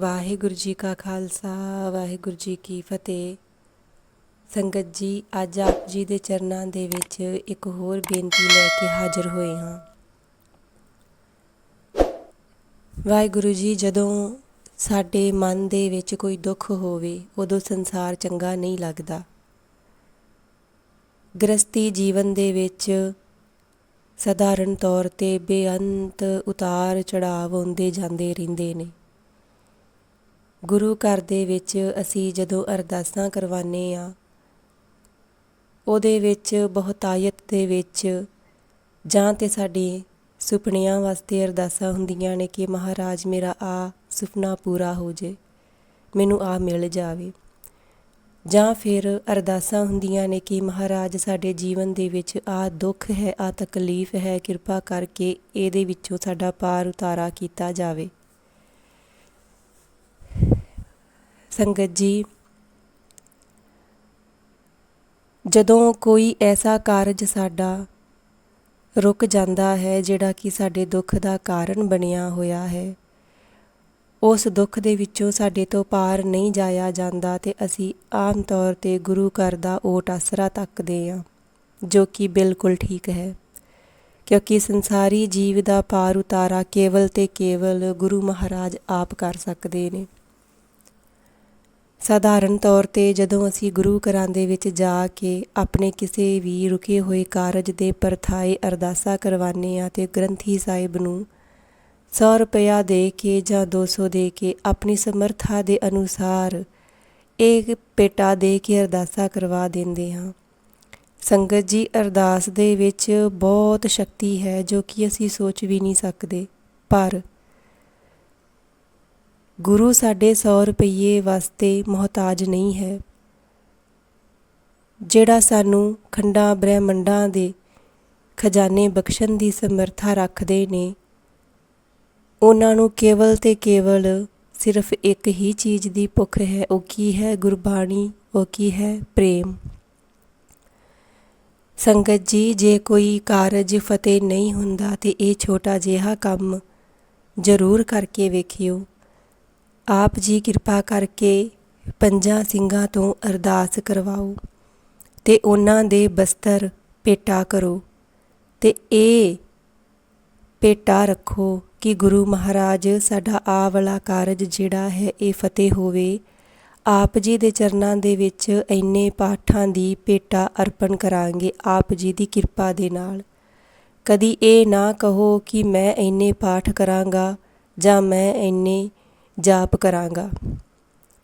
ਵਾਹਿਗੁਰੂ ਜੀ ਕਾ ਖਾਲਸਾ, ਵਾਹਿਗੁਰੂ ਜੀ ਕੀ ਫਤਿਹ। ਸੰਗਤ ਜੀ, ਅੱਜ ਆਪ ਜੀ ਦੇ ਚਰਨਾਂ ਦੇ ਵਿੱਚ ਇੱਕ ਹੋਰ ਬੇਨਤੀ ਲੈ ਕੇ ਹਾਜ਼ਰ ਹੋਏ ਹਾਂ। ਵਾਹਿਗੁਰੂ ਜੀ, ਜਦੋਂ ਸਾਡੇ ਮਨ ਦੇ ਵਿੱਚ ਕੋਈ ਦੁੱਖ ਹੋਵੇ, ਉਦੋਂ ਸੰਸਾਰ ਚੰਗਾ ਨਹੀਂ ਲੱਗਦਾ। ਗ੍ਰਸਤੀ ਜੀਵਨ ਦੇ ਵਿੱਚ ਸਧਾਰਨ ਤੌਰ ਤੇ ਬੇਅੰਤ ਉਤਾਰ ਚੜਾਵ ਆਉਂਦੇ ਜਾਂਦੇ ਰਹਿੰਦੇ ਨੇ। ਗੁਰੂ ਘਰ ਦੇ ਵਿੱਚ ਅਸੀਂ ਜਦੋਂ ਅਰਦਾਸਾਂ ਕਰਵਾਨੇ ਆ ਉਹਦੇ ਵਿੱਚ ਬਹੁਤਾਇਤ ਦੇ ਵਿੱਚ ਜਾਂ ਤੇ ਸਾਡੇ ਸੁਪਨਿਆਂ ਵਾਸਤੇ ਅਰਦਾਸਾਂ ਹੁੰਦੀਆਂ ਨੇ ਕਿ ਮਹਾਰਾਜ ਮੇਰਾ ਆ ਸੁਪਨਾ ਪੂਰਾ ਹੋ ਜੇ, ਮੈਨੂੰ ਆ ਮਿਲ ਜਾਵੇ। ਜਾਂ ਫਿਰ ਅਰਦਾਸਾਂ ਹੁੰਦੀਆਂ ਨੇ ਕਿ ਮਹਾਰਾਜ ਸਾਡੇ ਜੀਵਨ ਦੇ ਵਿੱਚ ਆ ਦੁੱਖ ਹੈ, ਆ ਤਕਲੀਫ ਹੈ, ਕਿਰਪਾ ਕਰਕੇ ਇਹਦੇ ਵਿੱਚੋਂ ਸਾਡਾ ਪਾਰ ਉਤਾਰਾ ਕੀਤਾ ਜਾਵੇ। ਸੰਗਤ ਜੀ, ਜਦੋਂ ਕੋਈ ਐਸਾ ਕਾਰਜ ਸਾਡਾ ਰੁਕ ਜਾਂਦਾ ਹੈ ਜਿਹੜਾ ਕਿ ਸਾਡੇ ਦੁੱਖ ਦਾ ਕਾਰਨ ਬਣਿਆ ਹੋਇਆ ਹੈ, ਉਸ ਦੁੱਖ ਦੇ ਵਿੱਚੋਂ ਸਾਡੇ ਤੋਂ ਪਾਰ ਨਹੀਂ ਜਾਇਆ ਜਾਂਦਾ ਤੇ ਅਸੀਂ ਆਮ ਤੌਰ ਤੇ ਗੁਰੂ ਘਰ ਦਾ ਓਟ ਆਸਰਾ ਤੱਕਦੇ ਹਾਂ, ਜੋ ਕਿ ਬਿਲਕੁਲ ਠੀਕ ਹੈ। ਕਿਉਂਕਿ ਸੰਸਾਰੀ ਜੀਵ ਦਾ ਪਾਰ ਉਤਾਰਾ ਕੇਵਲ ਤੇ ਕੇਵਲ ਗੁਰੂ ਮਹਾਰਾਜ ਆਪ ਕਰ ਸਕਦੇ ਨੇ। ਸਾਧਾਰਨ ਤੌਰ ਤੇ ਜਦੋਂ ਅਸੀਂ ਗੁਰੂ ਘਰਾਂ ਦੇ ਵਿੱਚ ਜਾ ਕੇ ਆਪਣੇ ਕਿਸੇ ਵੀ ਰੁਕੇ ਹੋਏ ਕਾਰਜ ਦੇ ਪਰਥਾਏ ਅਰਦਾਸਾ ਕਰਵਾਨੇ ਆ ਤੇ ਗ੍ਰੰਥੀ ਸਾਹਿਬ ਨੂੰ 100 ਰੁਪਇਆ ਦੇ ਕੇ ਜਾਂ 200 ਦੇ ਕੇ ਆਪਣੀ ਸਮਰੱਥਾ ਦੇ ਅਨੁਸਾਰ ਇੱਕ ਪੇਟਾ ਦੇ ਕੇ ਅਰਦਾਸਾ ਕਰਵਾ ਦਿੰਦੇ ਹਾਂ। ਸੰਗਤ ਜੀ, ਅਰਦਾਸ ਦੇ ਵਿੱਚ ਬਹੁਤ ਸ਼ਕਤੀ ਹੈ ਜੋ ਕਿ ਅਸੀਂ ਸੋਚ ਵੀ ਨਹੀਂ ਸਕਦੇ। ਪਰ ਗੁਰੂ ਸਾਡੇ 100 ਰੁਪਏ ਵਾਸਤੇ ਮੁਹਤਾਜ ਨਹੀਂ ਹੈ। ਜਿਹੜਾ ਸਾਨੂੰ ਖੰਡਾਂ ਬ੍ਰਹਿਮੰਡਾਂ ਦੇ ਖਜ਼ਾਨੇ ਬਖਸ਼ਣ ਦੀ ਸਮਰੱਥਾ ਰੱਖਦੇ ਨੇ, ਉਹਨਾਂ ਨੂੰ ਕੇਵਲ ਤੇ ਕੇਵਲ ਸਿਰਫ ਇੱਕ ਹੀ ਚੀਜ਼ ਦੀ ਭੁੱਖ ਹੈ, ਉਹ ਕੀ ਹੈ? ਗੁਰਬਾਣੀ, ਉਹ ਕੀ ਹੈ? ਪ੍ਰੇਮ। ਸੰਗਤ ਜੀ, ਜੇ ਕੋਈ ਕਾਰਜ ਫਤਿਹ ਨਹੀਂ ਹੁੰਦਾ ਤੇ ਇਹ ਛੋਟਾ ਜਿਹਾ ਕੰਮ ਜ਼ਰੂਰ ਕਰਕੇ ਵੇਖਿਓ। ਆਪ ਜੀ ਕਿਰਪਾ ਕਰਕੇ ਪੰਜਾਂ ਸਿੰਘਾਂ ਤੋਂ ਅਰਦਾਸ ਕਰਵਾਓ ਤੇ ਉਹਨਾਂ ਦੇ ਬਸਤਰ ਪੇਟਾ ਕਰੋ ਤੇ ਇਹ ਪੇਟਾ ਰੱਖੋ ਕਿ ਗੁਰੂ ਮਹਾਰਾਜ ਸਾਡਾ ਆ ਵਾਲਾ ਕਾਰਜ ਜਿਹੜਾ ਹੈ ਇਹ ਫਤਿਹ ਹੋਵੇ। ਆਪ ਜੀ ਦੇ ਚਰਨਾਂ ਦੇ ਵਿੱਚ ਇੰਨੇ ਪਾਠਾਂ ਦੀ ਪੇਟਾ ਅਰਪਣ ਕਰਾਂਗੇ ਆਪ ਜੀ ਦੀ ਕਿਰਪਾ ਦੇ ਨਾਲ। ਕਦੀ ਇਹ ਨਾ ਕਹੋ ਕਿ ਮੈਂ ਇੰਨੇ ਪਾਠ ਕਰਾਂਗਾ ਜਾਂ ਮੈਂ ਇੰਨੇ ਜਾਪ ਕਰਾਂਗਾ।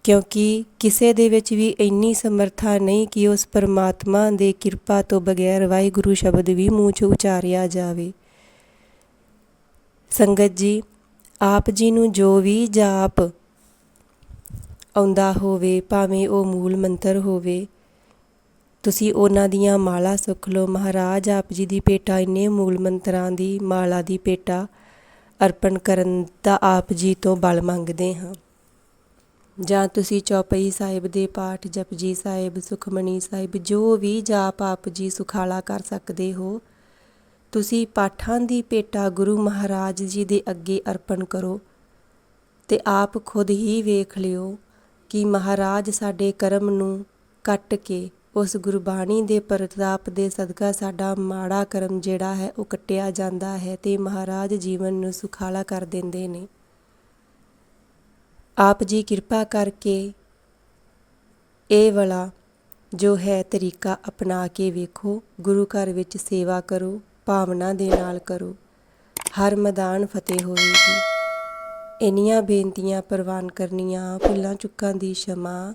ਕਿਉਂਕਿ ਕਿਸੇ ਦੇ ਵਿੱਚ ਵੀ ਇੰਨੀ ਸਮਰੱਥਾ ਨਹੀਂ ਕਿ ਉਸ ਪਰਮਾਤਮਾ ਦੇ ਕਿਰਪਾ ਤੋਂ ਬਗੈਰ ਵਾਹਿਗੁਰੂ ਸ਼ਬਦ ਵੀ ਮੂੰਹ 'ਚ ਉਚਾਰਿਆ ਜਾਵੇ। ਸੰਗਤ ਜੀ, ਆਪ ਜੀ ਨੂੰ ਜੋ ਵੀ ਜਾਪ ਆਉਂਦਾ ਹੋਵੇ, ਭਾਵੇਂ ਉਹ ਮੂਲ ਮੰਤਰ ਹੋਵੇ, ਤੁਸੀਂ ਉਹਨਾਂ ਦੀਆਂ ਮਾਲਾ ਸੁਖ ਲਓ। ਮਹਾਰਾਜ ਆਪ ਜੀ ਦੀ ਪੇਟਾ, ਇੰਨੇ ਮੂਲ ਮੰਤਰਾਂ ਦੀ ਮਾਲਾ ਦੀ ਪੇਟਾ। ਅਰਪਣ ਕਰਨ ਦਾ ਆਪ ਜੀ ਤੋਂ ਬਲ ਮੰਗਦੇ ਹਾਂ। ਜਾਂ ਤੁਸੀਂ ਚੌਪਈ ਸਾਹਿਬ ਦੇ ਪਾਠ, ਜਪਜੀ ਸਾਹਿਬ ਸੁਖਮਣੀ ਸਾਹਿਬ, ਜੋ ਵੀ ਜਾਪ ਆਪ ਜੀ ਸੁਖਾਲਾ ਕਰ ਸਕਦੇ ਹੋ, ਤੁਸੀਂ ਪਾਠਾਂ ਦੀ ਭੇਟਾ ਗੁਰੂ ਮਹਾਰਾਜ ਜੀ ਦੇ ਅੱਗੇ ਅਰਪਣ ਕਰੋ ਤੇ ਆਪ ਖੁਦ ਹੀ ਵੇਖ ਲਿਓ ਕਿ ਮਹਾਰਾਜ ਸਾਡੇ ਕਰਮ ਨੂੰ ਕੱਟ ਕੇ ਉਸ ਗੁਰਬਾਣੀ ਦੇ ਪ੍ਰਤਾਪ ਦੇ ਸਦਕਾ ਸਾਡਾ ਮਾੜਾ ਕਰਮ ਜਿਹੜਾ ਹੈ ਉਹ ਕੱਟਿਆ ਜਾਂਦਾ ਹੈ ਤੇ ਮਹਾਰਾਜ ਜੀਵਨ ਨੂੰ ਸੁਖਾਲਾ ਕਰ ਦਿੰਦੇ ਨੇ। ਆਪ ਜੀ ਕਿਰਪਾ ਕਰਕੇ ਇਹ ਵਾਲਾ ਜੋ ਹੈ ਤਰੀਕਾ ਅਪਣਾ ਕੇ ਵੇਖੋ, ਗੁਰੂ ਘਰ ਵਿੱਚ ਸੇਵਾ ਕਰੋ, ਭਾਵਨਾ ਦੇ ਨਾਲ ਕਰੋ, ਹਰ ਮੈਦਾਨ ਫਤਿਹ ਹੋਵੇਗੀ ਇਨੀਆਂ ਬੇਨਤੀਆਂ ਪ੍ਰਵਾਨ ਕਰਨੀਆਂ, ਭੁੱਲਾਂ ਚੁੱਕਾਂ ਦੀ ਸ਼ਮਾ